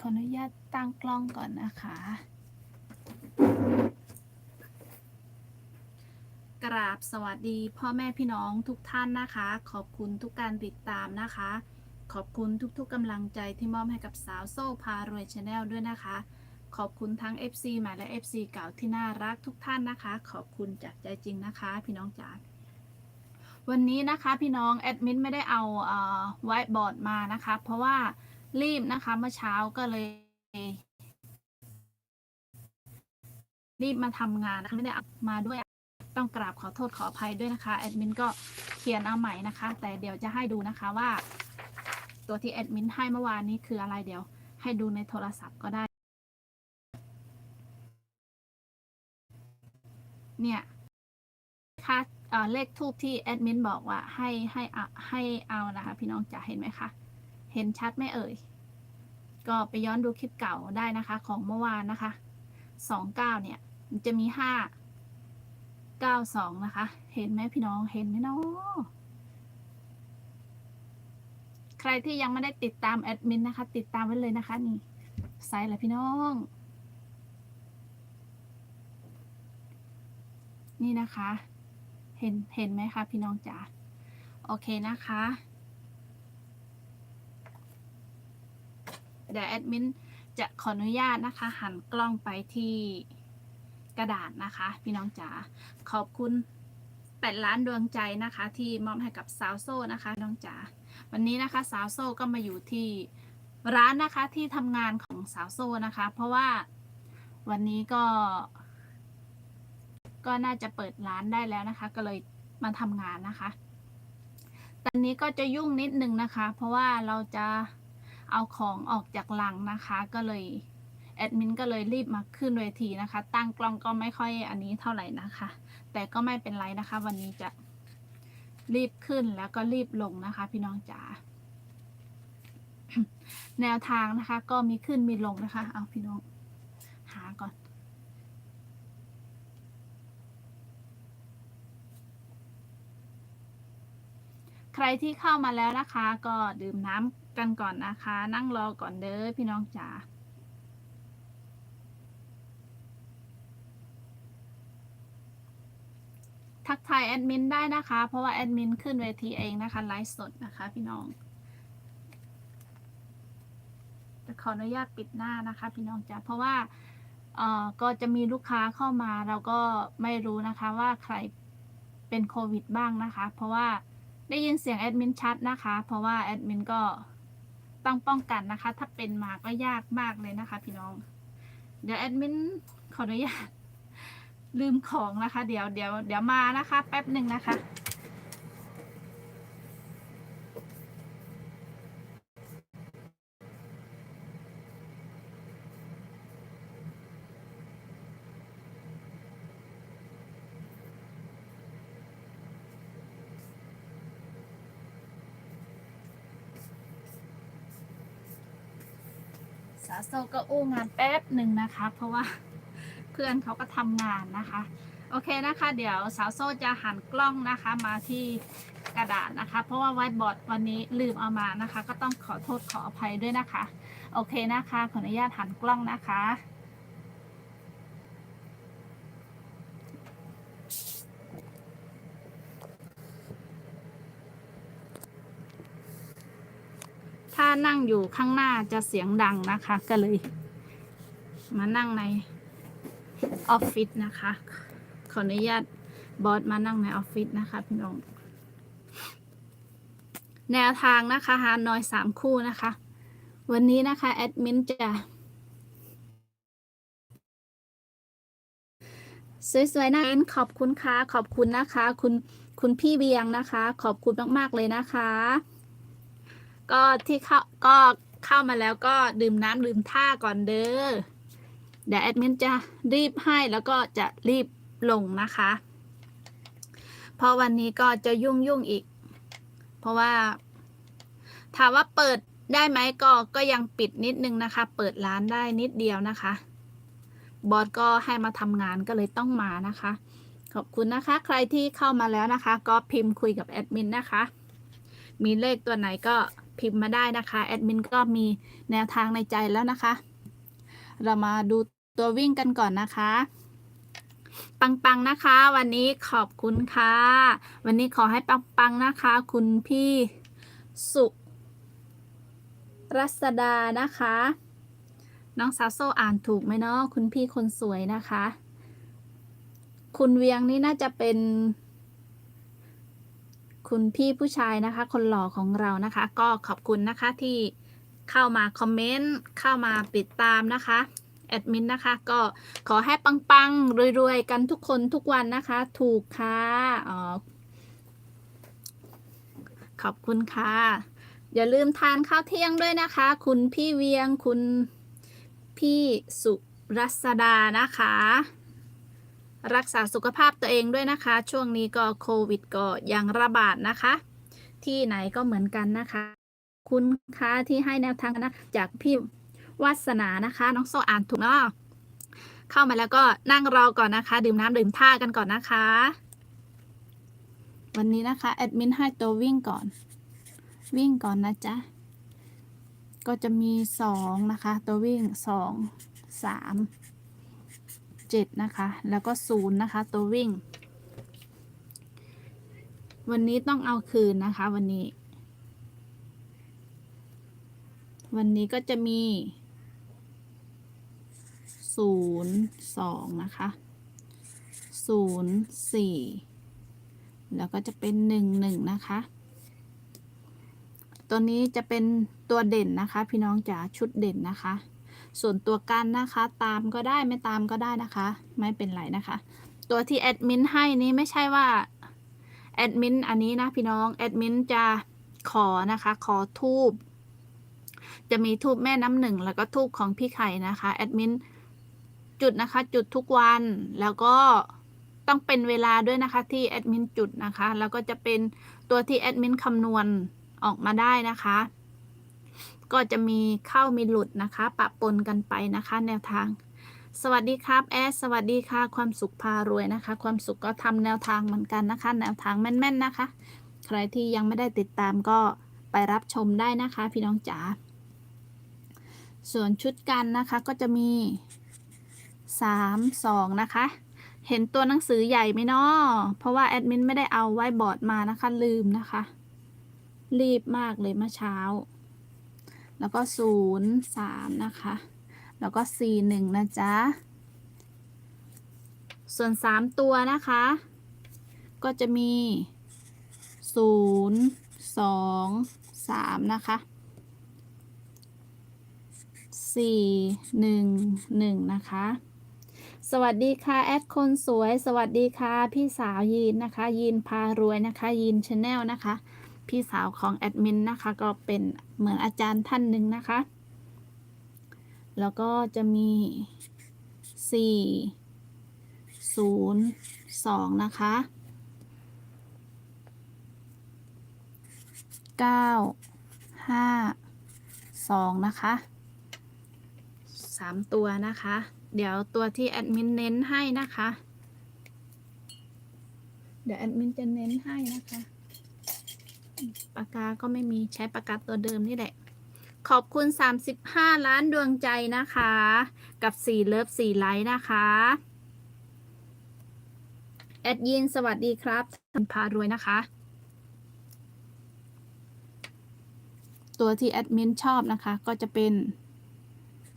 ขออนุญาตตั้งกล้องก่อนนะคะ กราบสวัสดีพ่อแม่พี่น้องทุกท่านนะคะ ขอบคุณทุกการติดตามนะคะ ขอบคุณทุกๆกำลังใจที่มอบให้กับสาวโซ่พารวยชาแนลด้วยนะคะ ขอบคุณทั้ง FC ใหม่และ FC เก่าที่น่ารักทุกท่านนะคะ ขอบคุณจากใจจริงนะคะ พี่น้องจ๋าวันนี้นะคะพี่น้องแอดมินไม่ได้เอาไวท์บอร์ดมานะคะ เพราะว่า รีบนะคะ เมื่อเช้าก็เลย รีบมาทำงานนะคะไม่ได้เอามาด้วยต้องกราบขอโทษขออภัยด้วยนะคะแอดมินก็เขียนเอาใหม่นะคะ แต่เดี๋ยวจะให้ดูนะคะว่า ตัวที่แอดมินให้เมื่อวานนี้คืออะไรเดี๋ยว ให้ดูในโทรศัพท์ก็ได้ เนี่ยค่าเลขทูบที่แอดมินบอกว่าให้ให้อาให้เอานะคะ พี่น้องจะเห็นไหมคะ เห็นชัดไหมเอ่ย ก็ไปย้อนดูคลิปเก่าได้นะคะ ของเมื่อวานนะคะสองเก้าเนี่ยมันจะมีห้าเก้าสองนะคะ เห็นไหมพี่น้องเห็นไหมเนาะใครที่ยังไม่ได้ติดตามแอดมินนะคะ ติดตามไว้เลยนะคะ นี่ไซส์แหละพี่น้อง นี่นะคะ เห็นเห็นไหมคะพี่น้องจ๋าโอเคนะคะ เดี๋ยวแอดมินจะขออนุญาตนะคะ หันกล้องไปที่กระดาษนะคะ พี่น้องจ๋าขอบคุณแปดล้านดวงใจนะคะ ที่มอบให้กับสาวโซ่นะคะน้องจ๋าวันนี้นะคะสาวโซ่ก็มาอยู่ที่ร้านนะคะที่ทำงานของสาวโซ่นะคะ เพราะว่าวันนี้ก็ ก็น่าจะเปิดร้านได้แล้วนะคะ ก็เลยมาทำงานนะคะ ตอนนี้ก็จะยุ่งนิดนึงนะคะ เพราะว่าเราจะ เอาของออกจากลังนะคะ ก็เลยแอดมินก็เลยรีบมาขึ้นเวทีนะคะ ตั้งกล้องก็ไม่ค่อยอันนี้เท่าไหร่นะคะ แต่ก็ไม่เป็นไรนะคะ วันนี้จะรีบขึ้นแล้วก็รีบลงนะคะ พี่น้องจ๋าแนวทางนะคะ ก็มีขึ้นมีลงนะคะ เอาพี่น้อง หาก่อน ใครที่เข้ามาแล้วนะคะ ก็ดื่มน้ำ กันก่อนนะคะ นั่งรอก่อนเด้อพี่น้องจ๋าทักทายแอดมินได้นะคะ เพราะว่าแอดมินขึ้นเวทีเองนะคะไลฟ์สดนะคะพี่น้องจะขออนุญาตปิดหน้านะคะ พี่น้องจ๋าเพราะว่าเอ่อก็จะมีลูกค้าเข้ามาเราก็ไม่รู้นะคะว่าใครเป็นโควิดบ้างนะคะ เพราะว่าได้ยินเสียงแอดมินชัดนะคะ เพราะว่าแอดมินก็ ต้องป้องกันนะคะ ถ้าเป็นมาก็ยากมากเลยนะคะ พี่น้อง เดี๋ยวแอดมินขออนุญาตลืมของนะคะ เดี๋ยวเดี๋ยวเดี๋ยวมานะคะ แป๊บหนึ่งนะคะ สาวโซก็อู้งานแป๊บหนึ่งนะคะ เพราะว่าเพื่อนเขาก็ทำงานนะคะ โอเคนะคะ เดี๋ยวสาวโซจะหันกล้องนะคะมาที่กระดาษนะคะ เพราะว่าไวท์บอร์ดวันนี้ลืมเอามานะคะ ก็ต้องขอโทษขออภัยด้วยนะคะ โอเคนะคะ ขออนุญาตหันกล้องนะคะ นั่งอยู่ข้างหน้าจะเสียงดังนะคะ ก็เลย มานั่งในออฟฟิศนะคะ ขออนุญาตบอสมานั่งในออฟฟิศนะคะพี่น้อง แนวทางนะคะฮานอยสามคู่นะคะ วันนี้นะคะแอดมินจะสวยๆนะขอบคุณค่ะ ขอบคุณนะคะ คุณคุณพี่เบียงนะคะ ขอบคุณมากๆเลยนะคะ ก็ที่เข้าก็เข้ามาแล้วก็ดื่มน้ำดื่มท่าก่อนเด้อเดี๋ยวแอดมินจะรีบให้แล้วก็จะรีบลงนะคะ เพราะวันนี้ก็จะยุ่งยุ่งอีก เพราะว่าถามว่าเปิดได้ไหมก็ก็ยังปิดนิดนึงนะคะ เปิดร้านได้นิดเดียวนะคะ บอสก็ให้มาทำงานก็เลยต้องมานะคะ ขอบคุณนะคะ ใครที่เข้ามาแล้วนะคะ ก็พิมพ์คุยกับแอดมินนะคะ มีเลขตัวไหนก็ พิมพ์มาได้นะคะแอดมินก็มีแนวทางในใจแล้วนะคะ เรามาดูตัววิ่งกันก่อนนะคะ ปังๆนะคะ วันนี้ขอบคุณค่ะ วันนี้ขอให้ปังๆนะคะ คุณพี่สุรัศดานะคะ น้องสาวโซอ่านถูกไหมเนาะคุณพี่คนสวยนะคะ คุณเวียงนี่น่าจะเป็น คุณพี่ผู้ชายนะคะ คนหล่อของเรานะคะ ก็ขอบคุณนะคะที่เข้ามาคอมเมนต์เข้ามาติดตามนะคะแอดมินนะคะ ก็ขอให้ปังๆรวยๆกันทุกคนทุกวันนะคะ ถูกค่ะอ๋อขอบคุณค่ะ อย่าลืมทานข้าวเที่ยงด้วยนะคะ คุณพี่เวียงคุณพี่สุรัศดานะคะ รักษาสุขภาพตัวเองด้วยนะคะ ช่วงนี้ก็โควิดก็ยังระบาดนะคะ ที่ไหนก็เหมือนกันนะคะ คุณคะที่ให้แนวทางนะจากพี่วาสนานะคะ น้องโซอ่านถูกเนาะเข้ามาแล้วก็นั่งรอก่อนนะคะ ดื่มน้ำดื่มท่ากันก่อนนะคะ วันนี้นะคะแอดมินให้ตัววิ่งก่อน วิ่งก่อนนะจ๊ะก็จะมีสองนะคะ ตัววิ่งสองสาม เจ็ดนะคะ แล้วก็ศูนย์นะคะ ตัววิ่ง วันนี้ต้องเอาคืนนะคะ วันนี้ วันนี้ก็จะมีศูนย์สองนะคะศูนย์สี่แล้วก็จะเป็นหนึ่งหนึ่งนะคะ ตัวนี้จะเป็นตัวเด่นนะคะ พี่น้องจ๋าชุดเด่นนะคะ ส่วนตัวกันนะคะ ตามก็ได้ไม่ตามก็ได้นะคะ ไม่เป็นไรนะคะ ตัวที่แอดมินให้นี้ไม่ใช่ว่าแอดมินอันนี้นะพี่น้องแอดมินจะขอนะคะขอทูบจะมีทูบแม่น้ำหนึ่งแล้วก็ทูบของพี่ไข่นะคะแอดมินจุดนะคะจุดทุกวันแล้วก็ต้องเป็นเวลาด้วยนะคะที่แอดมินจุดนะคะ แล้วก็จะเป็นตัวที่แอดมินคำนวณออกมาได้นะคะ ก็จะมีเข้ามีหลุดนะคะ ปะปนกันไปนะคะ แนวทาง สวัสดีครับแอดสวัสดีค่ะ ความสุขพารวยนะคะ ความสุขก็ทำแนวทางเหมือนกันนะคะ แนวทางแม่นๆนะคะ ใครที่ยังไม่ได้ติดตามก็ไปรับชมได้นะคะ พี่น้องจ๋าส่วนชุดกันนะคะก็จะมีสามสองนะคะ เห็นตัวหนังสือใหญ่ไหมเนาะเพราะว่าแอดมินไม่ได้เอาไว้บอร์ดมานะคะลืมนะคะ รีบมากเลยเมื่อเช้า แล้วก็ศูนย์สามนะคะ แล้วก็สี่หนึ่งนะจ๊ะ ส่วนสามตัวนะคะ ก็จะมีศูนย์สองสามนะคะสี่หนึ่งหนึ่งนะคะสวัสดีค่ะแอดคนสวย สวัสดีค่ะ พี่สาวยีนนะคะ ยีนพารวยนะคะ ยีนชาแนลนะคะ พี่สาวของแอดมินนะคะ ก็เป็นเหมือนอาจารย์ท่านหนึ่งนะคะ แล้วก็จะมีสี่ศูนย์สองนะคะเก้าห้าสองนะคะสามตัวนะคะ เดี๋ยวตัวที่แอดมินเน้นให้นะคะ เดี๋ยวแอดมินจะเน้นให้นะคะ ปากกาก็ไม่มีใช้ปากกาตัวเดิมนี่แหละ ขอบคุณ 35 ล้านดวงใจนะคะ กับ4เลิฟ4ไลค์นะคะ แอดยินสวัสดีครับทันพารวยนะคะ ตัวที่แอดมินชอบนะคะ ก็จะเป็น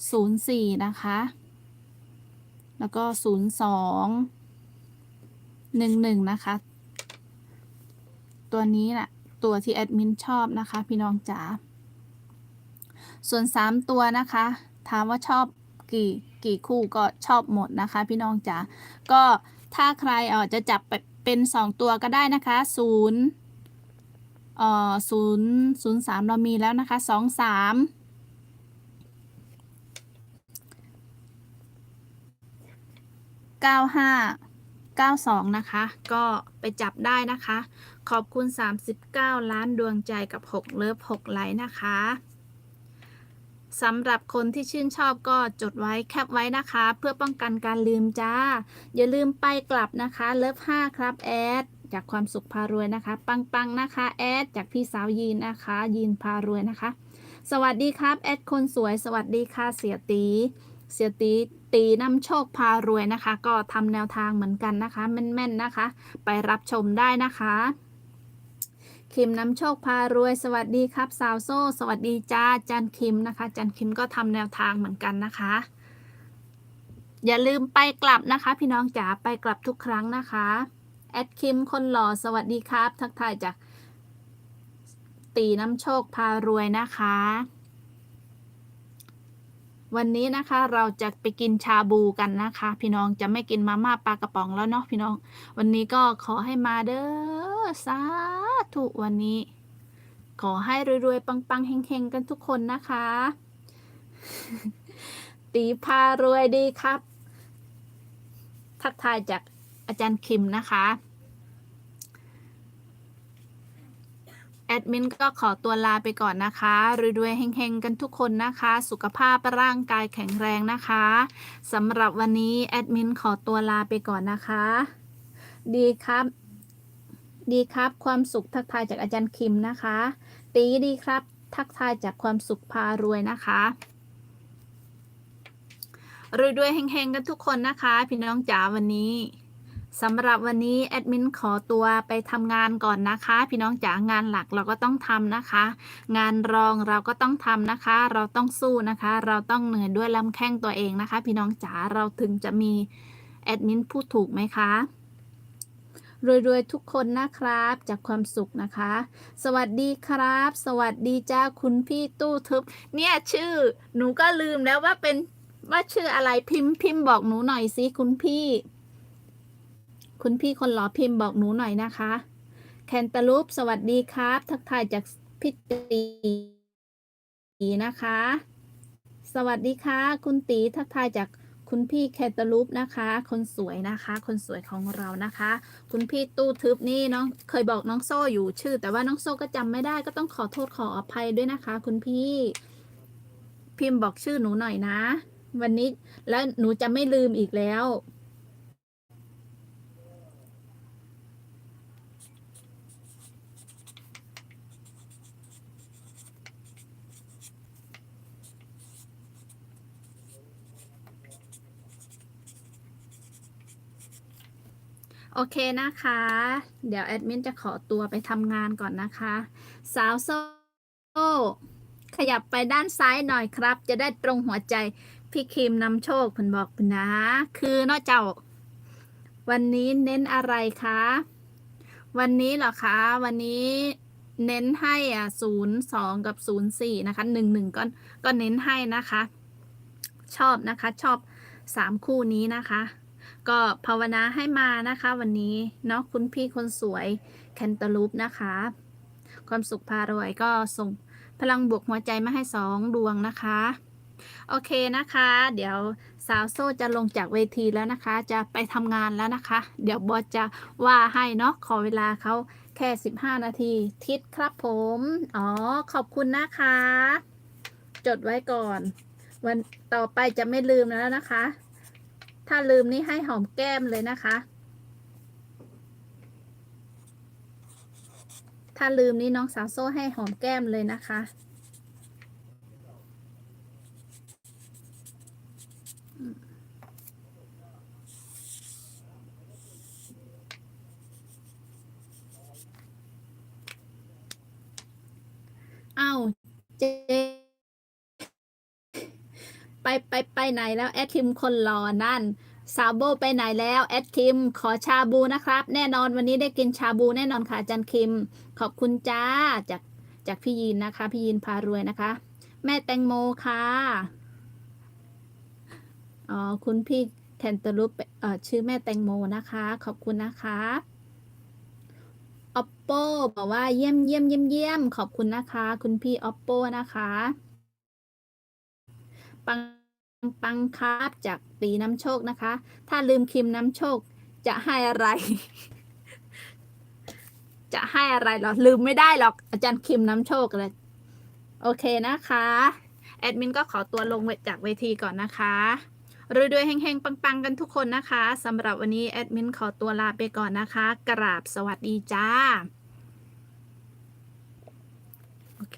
04 นะคะ แล้วก็ 02 11 นะคะ ตัวนี้นะ่ะ ตัวที่แอดมินชอบนะคะ พี่น้องจ๋า ส่วน 3 ตัวนะคะ ถามว่าชอบกี่กี่คู่ก็ชอบหมดนะคะ พี่น้องจ๋า ก็ถ้าใครเออจะจับเป็น 2 ตัวก็ได้นะคะ0เอ่อ0 0 3 เรามีแล้วนะคะ 2 3 95 92นะคะ ก็ไปจับได้นะคะ ขอบคุณ 39 ล้านดวงใจกับ 6 เลิฟ6ไลค์นะคะสำหรับคนที่ชื่นชอบก็จดไว้แคปไว้นะคะ เพื่อป้องกันการลืมจ้า อย่าลืมไปกลับนะคะเลิฟ5ครับแอดจากความสุขพารวยนะคะ ปังปังๆนะคะแอดจากพี่สาวยีนนะคะ ยีนพารวยนะคะ สวัสดีครับแอดคนสวย สวัสดีค่ะเสียตีเสียตีตีนำโชคพารวยนะคะ ก็ทำแนวทางเหมือนกันนะคะ แม่นๆนะคะ ไปรับชมได้นะคะ คิมน้ำโชคพารวย สวัสดีครับสาวโซ่ สวัสดีจ้าจันคิมนะคะ จันคิมก็ทำแนวทางเหมือนกันนะคะ อย่าลืมไปกลับนะคะ พี่น้องจ๋าไปกลับทุกครั้งนะคะแอดคิมคนหล่อสวัสดีครับ ทักทายจากตีน้ำโชคพารวยนะคะ วันนี้นะคะเราจะไปกินชาบูกันนะคะ พี่น้องจะไม่กินมาม่าปลากระป๋องแล้วเนาะพี่น้อง วันนี้ก็ขอให้มาเด้อสาธุวันนี้ ขอให้รวยๆปังๆเฮงๆกันทุกคนนะคะ ตีพารวยดีครับ ทักทายจากอาจารย์คิมนะคะ แอดมินก็ขอตัวลาไปก่อนนะคะรวยๆเฮงๆ กันทุกคนนะคะ สุขภาพร่างกายแข็งแรงนะคะสำหรับวันนี้แอดมินขอตัวลาไปก่อนนะคะ ดีครับ ดีครับ ความสุขทักทายจากอาจารย์คิมนะคะ ตีดีครับ ทักทายจากความสุขพารวยนะคะรวยๆเฮงๆ กันทุกคนนะคะ พี่น้องจ๋าวันนี้ สำหรับวันนี้แอดมินขอตัวไปทำงานก่อนนะคะ พี่น้องจ๋างานหลักเราก็ต้องทำนะคะ งานรองเราก็ต้องทำนะคะ เราต้องสู้นะคะ เราต้องเหนื่อยด้วยลำแข้งตัวเองนะคะ พี่น้องจ๋าเราถึงจะมีแอดมินพูดถูกไหมคะรวยๆทุกคนนะครับ จากความสุขนะคะ สวัสดีครับ สวัสดีจ้าคุณพี่ตู้ทึบ เนี่ยชื่อ หนูก็ลืมแล้วว่าเป็นว่าชื่ออะไรพิมพ์พิมพ์บอกหนูหน่อยสิคุณพี่ คุณพี่คนหล่อพิมพ์บอกหนูหน่อยนะคะ แคนตาลูป สวัสดีครับ ทักทายจากพี่ตีนะคะ สวัสดีค่ะ คุณตีทักทายจากคุณพี่แคนตาลูปนะคะ คนสวยนะคะ คนสวยของเรานะคะ คุณพี่ตู้ทึบนี่น้องเคยบอกน้องโซ่อยู่ชื่อ แต่ว่าน้องโซ่ก็จำไม่ได้ก็ต้องขอโทษขออภัยด้วยนะคะ คุณพี่ พิมพ์บอกชื่อหนูหน่อยนะ วันนี้แล้วหนูจะไม่ลืมอีกแล้ว อเคนะคะ เดี๋ยวแอดมินจะขอตัวไปทำงานก่อนนะคะ สาวโซ่ขยับไปด้านซ้ายหน่อยครับ จะได้ตรงหัวใจพี่คิมนำโชคเพิ่นบอกเพิ่นนะ คือนอกเจ้า วันนี้เน้นอะไรคะ วันนี้เหรอคะ วันนี้เน้นให้อะศูนย์สองกับศูนย์สี่นะคะหนึ่งหนึ่งก็ก็เน้นให้นะคะ ชอบนะคะ ชอบสามคู่นี้นะคะ ก็ภาวนาให้มานะคะ วันนี้เนาะคุณพี่คนสวยแคนตาลูปนะคะ ความสุขพารวยก็ส่งพลังบวกหัวใจมาให้สองดวงนะคะ โอเคนะคะ เดี๋ยวสาวโซ่จะลงจากเวทีแล้วนะคะ จะไปทำงานแล้วนะคะ เดี๋ยวบอสจะว่าให้เนาะขอเวลาเขาแค่ 15 นาที ทิศครับผม อ๋อ ขอบคุณนะคะ จดไว้ก่อน วันต่อไปจะไม่ลืมแล้วนะคะ ถ้าลืมนี่ให้หอมแก้มเลยนะคะ ถ้าลืมนี่น้องสาวโซ่ให้หอมแก้มเลยนะคะ เอ้าเจ ไปไปไปไหนแล้วแอดทิมคนรอนั่นซาโบไปไหนแล้วแอดทิมขอชาบูนะครับ แน่นอนวันนี้ได้กินชาบูแน่นอนค่ะอาจันคิม ขอบคุณจ้าจากจากพี่ยีนนะคะ พี่ยีนพารวยนะคะ แม่แตงโมค่ะอ๋อคุณพี่แคนตาลูปเอ่อชื่อแม่แตงโมนะคะ ขอบคุณนะคะ oppo บอกว่าเยี่ยมเยี่ยมเยี่ยมเยี่ยมขอบคุณนะคะ คุณพี่ oppo นะคะ ปังปังครับจากตีน้ำโชคนะคะ ถ้าลืมคิมน้ำโชค จะให้อะไร จะให้อะไรหรอ ลืมไม่ได้หรอก อาจารย์คิมน้ำโชคเลย โอเคนะคะ แอดมินก็ขอตัวลงจากเวทีก่อนนะคะรวยด้วยแห่งๆ ปัง ๆ กันทุกคนนะคะสำหรับวันนี้แอดมินขอตัวลาไปก่อนนะคะ กราบสวัสดีจ้า โอเค